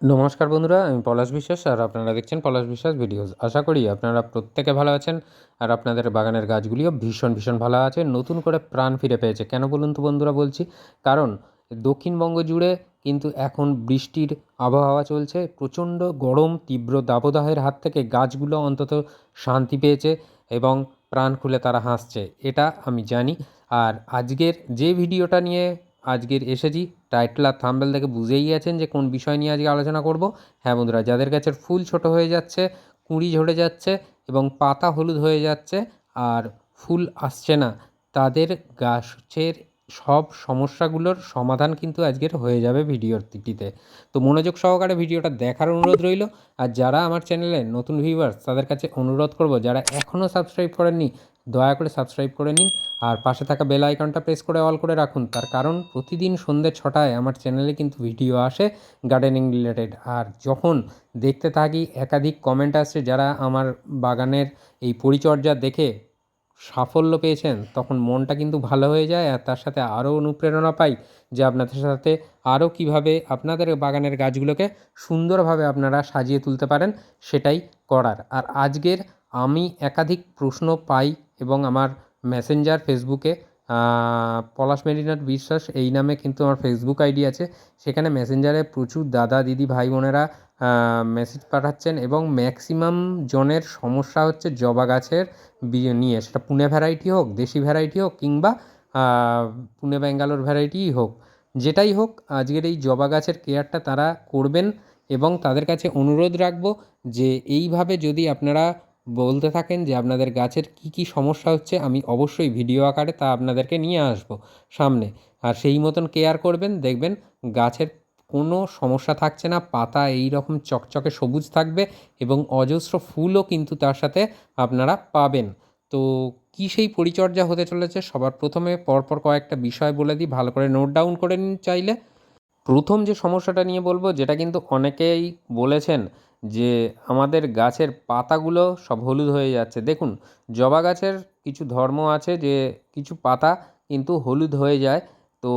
নমস্কার বন্ধুরা, আমি পলাশ বিশ্বাস আর আপনারা দেখছেন পলাশ বিশ্বাস ভিডিওস। আশা করি আপনারা প্রত্যেকে ভালো আছেন আর আপনাদের বাগানের গাছগুলিও ভীষণ ভীষণ ভালো আছে। নতুন করে প্রাণ ফিরে পেয়েছে। কেন বলুন তো বন্ধুরা বলছি, কারণ দক্ষিণবঙ্গ জুড়ে কিন্তু এখন বৃষ্টির আবহাওয়া চলছে। প্রচণ্ড গরম, তীব্র দাবদাহের হাত থেকে গাছগুলো অন্তত শান্তি পেয়েছে এবং প্রাণ খুলে তারা হাসছে। এটা আমি জানি। আর আজকের যে ভিডিওটা নিয়ে আজকের এসেছি টাইটেল আর থাম্বেল দেখে বুঝেই গেছেন যে কোন বিষয় নিয়ে আজকে আলোচনা করব। হ্যাঁ বন্ধুরা, যাদের গাছের ফুল ছোট হয়ে যাচ্ছে, কুঁড়ি ঝরে যাচ্ছে এবং পাতা হলুদ হয়ে যাচ্ছে আর ফুল আসছে না, তাদের গাছের সব সমস্যাগুলোর সমাধান কিন্তু আজকের হয়ে যাবে ভিডিওটিতে। তো মনোযোগ সহকারে ভিডিওটা দেখার অনুরোধ রইল। আর যারা আমার চ্যানেলে নতুন ভিউয়ার্স তাদের কাছে অনুরোধ করব, যারা এখনও সাবস্ক্রাইব করেননি দয়া করে সাবস্ক্রাইব করে নিন আর পাশে থাকা বেল আইকনটা প্রেস করে অল করে রাখুন। তার কারণ প্রতিদিন সন্ধ্যে ছটায় আমার চ্যানেলে কিন্তু ভিডিও আসে গার্ডেনিং রিলেটেড আর যখন দেখতে থাকি, একাধিক কমেন্ট আসছে যারা আমার বাগানের এই পরিচর্যা দেখে সাফল্য পেয়েছেন, তখন মনটা কিন্তু ভালো হয়ে যায় আর তার সাথে আরও অনুপ্রেরণা পাই যে আপনাদের সাথে আরও কীভাবে আপনাদের বাগানের গাছগুলোকে সুন্দরভাবে আপনারা সাজিয়ে তুলতে পারেন, সেটাই করার। আর আজকের আমি একাধিক প্রশ্ন পাই এবং আমার মেসেঞ্জার ফেসবুকে পলাশ মেরিনাথ বিশ্বাস, এই নামে কিন্তু আমার ফেসবুক আইডি আছে। সেখানে মেসেঞ্জারে প্রচুর দাদা, দিদি, ভাই, বোনেরা মেসেজ পাঠাচ্ছেন এবং ম্যাক্সিমাম জনের সমস্যা হচ্ছে জবা গাছের নিয়ে। সেটা পুনে ভ্যারাইটি হোক, দেশি ভ্যারাইটি হোক কিংবা পুনে ব্যাঙ্গালোর ভ্যারাইটিই হোক, যেটাই হোক, আজকের এই জবা গাছের কেয়ারটা তারা করবেন এবং তাদের কাছে অনুরোধ রাখব যে এইভাবে যদি আপনারা বলতে থাকেন যে আপনাদের গাছের কী কী সমস্যা হচ্ছে, আমি অবশ্যই ভিডিও আকারে তা আপনাদেরকে নিয়ে আসব সামনে। আর সেই মতন কেয়ার করবেন, দেখবেন গাছের কোনো সমস্যা থাকছে না, পাতা এই রকম চকচকে সবুজ থাকবে এবং অজস্র ফুলও কিন্তু তার সাথে আপনারা পাবেন। তো কী সেই পরিচর্যা হতে চলেছে, সবার প্রথমে পরপর কয়েকটা বিষয় বলে দিই, ভালো করে নোট ডাউন করে নিন চাইলে। প্রথম যে সমস্যাটা নিয়ে বলব, যেটা কিন্তু অনেকেই বলেছেন যে আমাদের গাছের পাতাগুলো সব হলুদ হয়ে যাচ্ছে। দেখুন, জবা গাছের কিছু ধর্ম আছে যে কিছু পাতা কিন্তু হলুদ হয়ে যায়। তো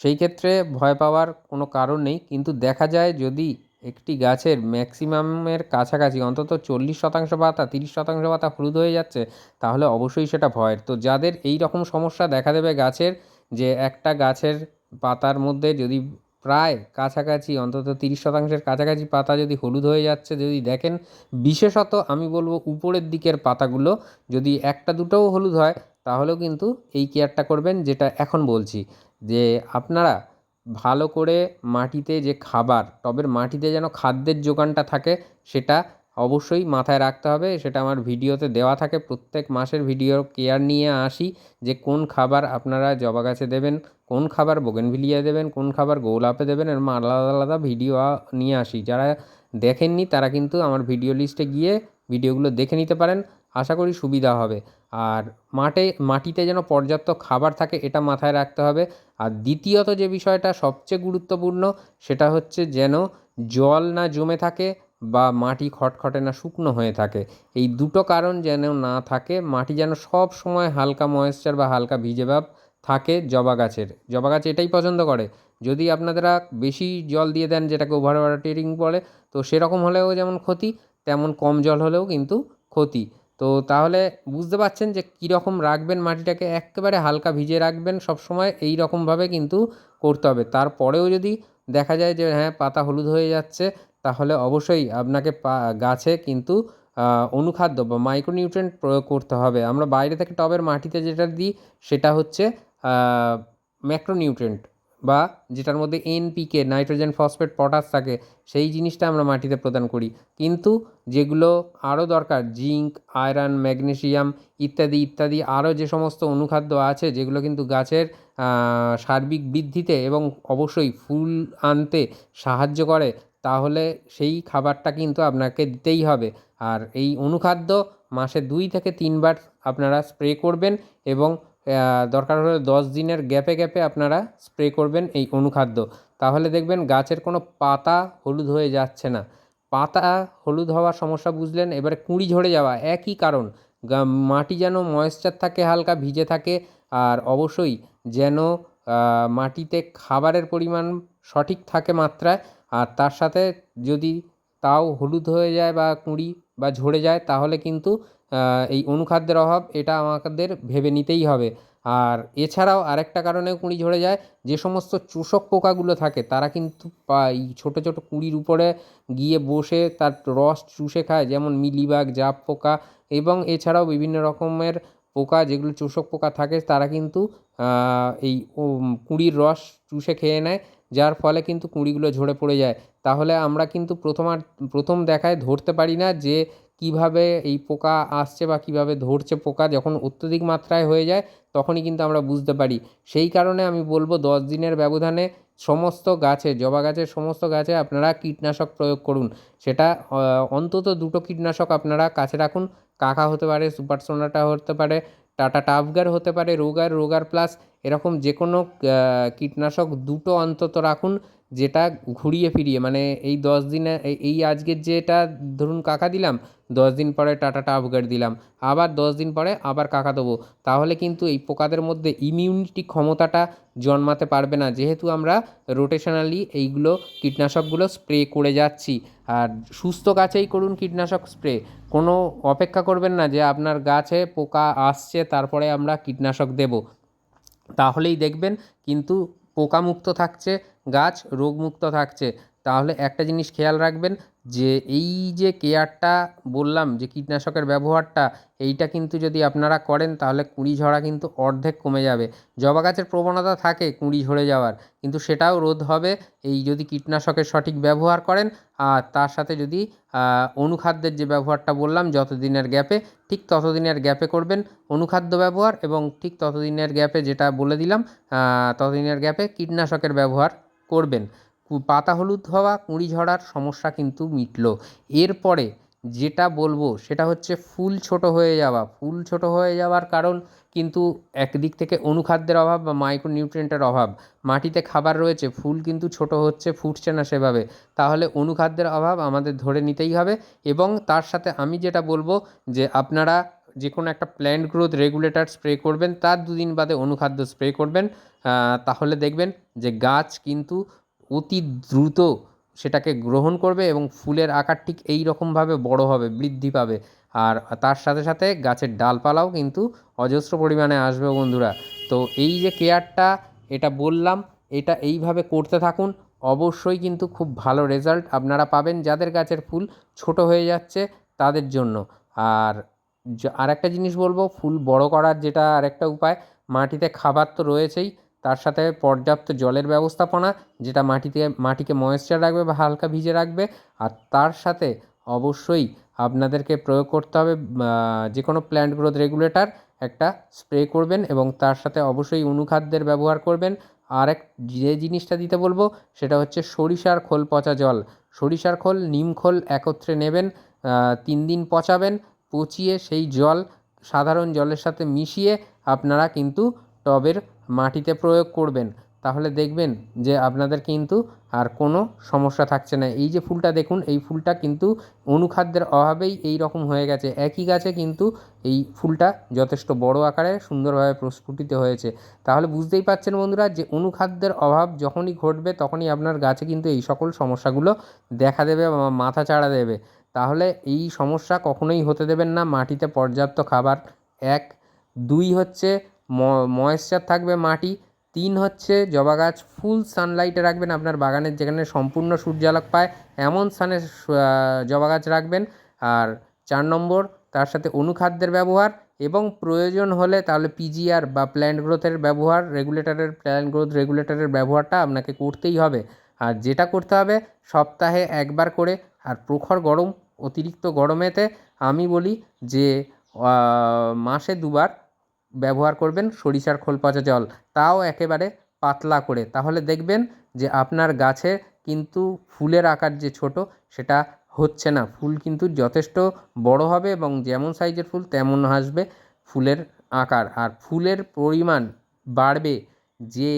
সেই ক্ষেত্রে ভয় পাওয়ার কোনো কারণ নেই। কিন্তু দেখা যায় যদি একটি গাছের ম্যাক্সিমামের কাছাকাছি, অন্তত চল্লিশ শতাংশ পাতা, তিরিশ শতাংশ পাতা হলুদ হয়ে যাচ্ছে, তাহলে অবশ্যই সেটা ভয়ের। তো যাদের এই রকম সমস্যা দেখা দেবে গাছের, যে একটা গাছের পাতার মধ্যে যদি প্রায় কাছাকাছি, অন্তত তিরিশ শতাংশের কাছাকাছি পাতা যদি হলুদ হয়ে যাচ্ছে, যদি দেখেন, বিশেষত আমি বলব উপরের দিকের পাতাগুলো যদি একটা দুটোও হলুদ হয়, তাহলেও কিন্তু এই কেয়ারটা করবেন যেটা এখন বলছি। যে আপনারা ভালো করে মাটিতে যে খাবার, টবের মাটিতে যেন খাদ্যের যোগানটা থাকে, সেটা অবশ্যই মাথায় রাখতে হবে, সেটা আমার ভিডিওতে দেওয়া থাকে। প্রত্যেক মাসের ভিডিও কেয়ার নিয়ে আসি যে কোন খাবার আপনারা জবা গাছে দেবেন, কোন খাবার বোগেনভিলিয়া দেবেন, কোন খাবার গোলাপে দেবেন, এরকম আলাদা আলাদা ভিডিও নিয়ে আসি। যারা দেখেননি তারা কিন্তু আমার ভিডিও লিস্টে গিয়ে ভিডিওগুলো দেখে নিতে পারেন, আশা করি সুবিধা হবে। আর মাঠে, মাটিতে যেন পর্যাপ্ত খাবার থাকে এটা মাথায় রাখতে হবে। আর দ্বিতীয়ত যে বিষয়টা সবচেয়ে গুরুত্বপূর্ণ, সেটা হচ্ছে যেন জল না জমে থাকে বা মাটি খটখটে না শুকনো হয়ে থাকে। এই দুটো কারণ যেন না থাকে, মাটি যেন সব সময় হালকা ময়েশ্চার বা হালকা ভিজে ভাব থাকে জবা গাছের। জবা গাছ এটাই পছন্দ করে। যদি আপনারা বেশি জল দিয়ে দেন, যেটাকে ওভার ওয়াটারিং বলে, তো সেরকম হলেও যেমন ক্ষতি, তেমন কম জল হলেও কিন্তু ক্ষতি। তো তাহলে বুঝতে পারছেন যে কীরকম রাখবেন মাটিটাকে, একেবারে হালকা ভিজিয়ে রাখবেন সবসময়, এই রকমভাবে কিন্তু করতে হবে। তারপরেও যদি দেখা যায় যে হ্যাঁ পাতা হলুদ হয়ে যাচ্ছে তাহলে অবশ্যই আপনাকে গাছে কিন্তু অনুখাদ্য বা মাইক্রোনিউট্রিয়েন্ট প্রয়োগ করতে হবে। আমরা বাইরে থেকে টবের মাটিতে যেটা দিই, সেটা হচ্ছে ম্যাক্রোনিউট্রিয়েন্ট বা যেটার মধ্যে এনপিকে নাইট্রোজেন ফসফেট পটাশ থাকে, সেই জিনিসটা আমরা মাটিতে প্রদান করি। কিন্তু যেগুলো আরও দরকার জিঙ্ক আয়রন ম্যাগনেশিয়াম ইত্যাদি ইত্যাদি, আরও যে সমস্ত অনুখাদ্য আছে, যেগুলো কিন্তু গাছের সার্বিক বৃদ্ধিতে এবং অবশ্যই ফুল আনতে সাহায্য করে তাহলে সেই খাবারটা কিন্তু আপনাকে দিতেই হবে। আর এই অনুখাদ্য মাসে দুই থেকে তিনবার আপনারা স্প্রে করবেন এবং দরকার হলে দশ দিনের গ্যাপে গ্যাপে আপনারা স্প্রে করবেন এই অনুখাদ্য। তাহলে দেখবেন গাছের কোনো পাতা হলুদ হয়ে যাচ্ছে না। পাতা হলুদ হওয়ার সমস্যা বুঝলেন, এবারে কুঁড়ি ঝরে যাওয়া একই কারণ। মাটি যেন ময়েশ্চার থাকে, হালকা ভিজে থাকে, আর অবশ্যই যেন মাটিতে খাবারের পরিমাণ সঠিক থাকে মাত্রায় আর তার সাথে যদি তাও হলুদ হয়ে যায় বা কুঁড়ি বা ঝরে যায়, তাহলে কিন্তু এই অনুখাদ্যের অভাব এটা আমাদের ভেবে নিতেই হবে। আর এছাড়াও আরেকটা কারণেও কুঁড়ি ঝরে যায়, যে সমস্ত চোষক পোকাগুলো থাকে, তারা কিন্তু এই ছোটো ছোটো কুঁড়ির উপরে গিয়ে বসে তার রস চুষে খায়, যেমন মিলিবাগ, জাপ পোকা এবং এছাড়াও বিভিন্ন রকমের পোকা, যেগুলো চোষক পোকা থাকে, তারা কিন্তু এই কুঁড়ির রস চুষে খেয়ে নেয়। যার ফলে কিন্তু কুঁড়িগুলো ঝরে পড়ে যায়। তাহলে আমরা কিন্তু প্রথমার প্রথম দেখায় ধরতে পারি না যে কীভাবে এই পোকা আসছে বা কীভাবে ধরছে পোকা। যখন অত্যধিক মাত্রায় হয়ে যায়, তখনই কিন্তু আমরা বুঝতে পারি। সেই কারণে আমি বলব দশ দিনের ব্যবধানে সমস্ত গাছে, জবা গাছের সমস্ত গাছে আপনারা কীটনাশক প্রয়োগ করুন। সেটা অন্তত দুটো কীটনাশক আপনারা কাছে রাখুন। কাকা হতে পারে, সুপার সোনাটা হতে পারে টাটা টাফগার হতে পারে রোগার রোগার প্লাস এরকম যে কোনো কীটনাশক দুটো অন্তত রাখুন। যেটা ঘুরিয়ে ফিরিয়ে মানে এই দশ দিনে, এই আজকের যেটা ধরুন কাকা দিলাম, দশ দিন পরে টাটাটা আপগ্রেড দিলাম, আবার দশ দিন পরে আবার কাকা দেবো, তাহলে কিন্তু এই পোকাদের মধ্যে ইমিউনিটি ক্ষমতাটা জন্মাতে পারবে না। যেহেতু আমরা রোটেশনালি এইগুলো কীটনাশকগুলো স্প্রে করে যাচ্ছি, আর সুস্থ গাছেই করুন কীটনাশক স্প্রে কোনো অপেক্ষা করবেন না যে আপনার গাছে পোকা আসছে, তারপরে আমরা কীটনাশক দেব। তাহলেই দেখবেন কিন্তু পোকামুক্ত থাকছে গাছ রোগমুক্ত থাকছে। তাহলে একটা জিনিস খেয়াল রাখবেন যে এই যে কেয়ারটা বললাম যে কীটনাশকের ব্যবহারটা, এইটা কিন্তু যদি আপনারা করেন তাহলে কুঁড়ি ঝরা কিন্তু অর্ধেক কমে যাবে। জবা গাছের প্রবণতা থাকে কুঁড়ি ঝরে যাওয়ার, কিন্তু সেটাও রোধ হবে এই যদি কীটনাশকের সঠিক ব্যবহার করেন। আর তার সাথে যদি অনুখাদ্যের যে ব্যবহারটা বললাম যতদিনের গ্যাপে, ঠিক ততদিনের গ্যাপে করবেন অনুখাদ্য ব্যবহার এবং ঠিক ততদিনের গ্যাপে যেটা বলে দিলাম ততদিনের গ্যাপে কীটনাশকের ব্যবহার করবেন। পাতা হলুদ হওয়া, কুঁড়ি ঝরার সমস্যা কিন্তু মিটল। এরপরে যেটা বলব, সেটা হচ্ছে ফুল ছোট হয়ে যাওয়া। ফুল ছোট হয়ে যাওয়ার কারণ কিন্তু একদিক থেকে অনুখাদ্যের অভাব বা মাইক্রো নিউট্রিয়েন্টের অভাব। মাটিতে খাবার রয়েছে, ফুল কিন্তু ছোট হচ্ছে, ফুটছে না সেভাবে। তাহলে অনুখাদ্যের অভাব আমাদের ধরে নিতেই হবে এবং তার সাথে আমি যেটা বলব যে আপনারা যে কোনো একটা প্ল্যান্ট গ্রোথ রেগুলেটর স্প্রে করবেন, তার দুদিন বাদে অনুখাদ্য স্প্রে করবেন। তাহলে দেখবেন যে গাছ কিন্তু অতি দ্রুত সেটাকে গ্রহণ করবে এবং ফুলের আকার ঠিক এই রকমভাবে বড় হবে, বৃদ্ধি পাবে। আর তার সাথে সাথে গাছের ডালপালাও কিন্তু অজস্র পরিমাণে আসবে বন্ধুরা। তো এই যে কেয়ারটা, এটা বললাম, এটা এইভাবে করতে থাকুন। অবশ্যই কিন্তু খুব ভালো রেজাল্ট আপনারা পাবেন যাদের গাছের ফুল ছোট হয়ে যাচ্ছে তাদের জন্য। আর আর একটা জিনিস বলব, ফুল বড় করার যেটা আরেকটা উপায়, মাটিতে খাবার তো রয়েছেই। তার সাথে পর্যাপ্ত জলের ব্যবস্থাপনা, যেটা মাটিতে, মাটিকে ময়েশ্চার রাখবে বা হালকা ভিজে রাখবে। আর তার সাথে অবশ্যই আপনাদেরকে প্রয়োগ করতে হবে যে কোনো প্ল্যান্ট গ্রোথ রেগুলেটর একটা স্প্রে করবেন এবং তার সাথে অবশ্যই অনুখাদ্যের ব্যবহার করবেন। আর এক যে জিনিসটা দিতে বলব, সেটা হচ্ছে সরিষার খোল পচা জল। সরিষার খোল, নিম খোল একত্রে নেবেন তিন দিন পচাবেন, পচিয়ে সেই জল সাধারণ জলের সাথে মিশিয়ে আপনারা কিন্তু টবের মাটিতে প্রয়োগ করবেন, তাহলে দেখবেন যে আপনাদের কিন্তু আর কোনো সমস্যা থাকছে না। এই যে ফুলটা দেখুন, এই ফুলটা কিন্তু অনুখাদ্যের অভাবেই এই রকম হয়ে গেছে। একই গাছে কিন্তু এই ফুলটা যথেষ্ট বড় আকারে সুন্দরভাবে প্রস্ফুটিত হয়েছে। তাহলে বুঝতেই পারছেন বন্ধুরা যে অনুখাদ্যের অভাব যখনই ঘটবে, তখনই আপনার গাছে কিন্তু এই সকল সমস্যাগুলো দেখা দেবে বা মাথা চাড়া দেবে। তাহলে এই সমস্যা কখনোই হতে দেবেন না। মাটিতে পর্যাপ্ত খাবার এক। দুই হচ্ছে ময়েশ্চার থাকবে মাটি, তিন হচ্ছে জবা গাছ ফুল সানলাইটে রাখবেন আপনার বাগানের যেখানে সম্পূর্ণ সূর্যালোক পায়, এমন স্থানে জবা গাছ রাখবেন। আর চার নম্বর, তার সাথে অনুখাদ্যের ব্যবহার এবং প্রয়োজন হলে তাহলে পিজিআর বা প্ল্যান্ট গ্রোথের ব্যবহার রেগুলেটরের প্ল্যান্ট গ্রোথ রেগুলেটরের ব্যবহারটা আপনাকে করতেই হবে। আর যেটা করতে হবে, সপ্তাহে একবার করে, আর প্রখর গরম, অতিরিক্ত গরমেতে আমি বলি যে মাসে দুবার ব্যবহার করবেন সরিষার খোল পচা জল। তাও একেবারে পাতলা করে। তাহলে দেখবেন যে আপনার গাছে কিন্তু ফুলের আকার যে ছোটো, সেটা হচ্ছে না। ফুল কিন্তু যথেষ্ট বড় হবে এবং যেমন সাইজের ফুল, তেমন আসবে ফুলের আকার। আর ফুলের পরিমাণ বাড়বে, যে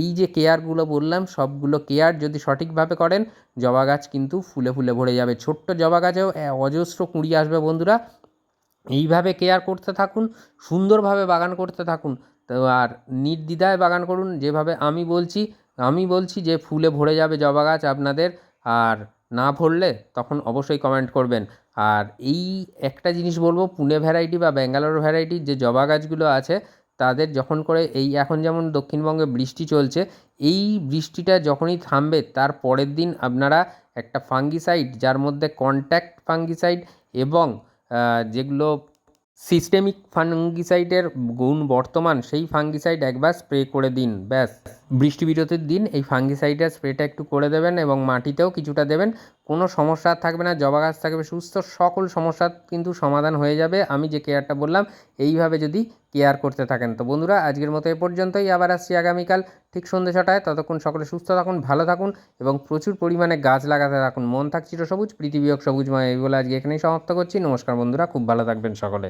এই যে কেয়ারগুলো বললাম, সবগুলো কেয়ার যদি সঠিকভাবে করেন, জবা গাছ কিন্তু ফুলে ফুলে ভরে যাবে। ছোট্ট জবা গাছেও অজস্র কুঁড়ি আসবে বন্ধুরা। এইভাবে কেয়ার করতে থাকুন, সুন্দরভাবে বাগান করতে থাকুন। তো আর নির্দ্বিধায় বাগান করুন, যেভাবে আমি বলছি আমি বলছি যে ফুলে ভরে যাবে জবা গাছ আপনাদের, আর না ভরলে তখন অবশ্যই কমেন্ট করবেন। আর এই একটা জিনিস বলব, পুনে ভ্যারাইটি বা ব্যাঙ্গালোর ভ্যারাইটির যে জবা গাছগুলো আছে, তাদের যখন করে এই এখন যেমন দক্ষিণবঙ্গে বৃষ্টি চলছে, এই বৃষ্টিটা যখনই থামবে, তার পরের দিন আপনারা একটা ফাঙ্গিসাইড যার মধ্যে কন্ট্যাক্ট ফাঙ্গিসাইড এবং যেগুলো সিস্টেমিক ফাঙ্গিসাইডের গুণ বর্তমান, সেই ফাঙ্গিসাইড একবার স্প্রে করে দিন, ব্যাস। বৃষ্টি বিরতির দিন এই ফাঙ্গিসাইডের স্প্রেটা একটু করে দেবেন এবং মাটিতেও কিছুটা দেবেন। কোনো সমস্যা থাকবে না, জবা গাছ থাকবে সুস্থ, সকল সমস্যার কিন্তু সমাধান হয়ে যাবে। আমি যে কেয়ারটা বললাম, এইভাবে যদি কেয়ার করতে থাকেন। তো বন্ধুরা, আজকের মতো এ পর্যন্তই। আবার আসছি আগামীকাল ঠিক সন্ধ্যে ছটায়। ততক্ষণ সকলে সুস্থ থাকুন, ভালো থাকুন এবং প্রচুর পরিমাণে গাছ লাগাতে থাকুন। মন থাক চিরসবুজ, পৃথিবী হোক সবুজময়। এই বলে আজকে এখানেই সমাপ্ত করছি। নমস্কার বন্ধুরা, খুব ভালো থাকবেন সকলে।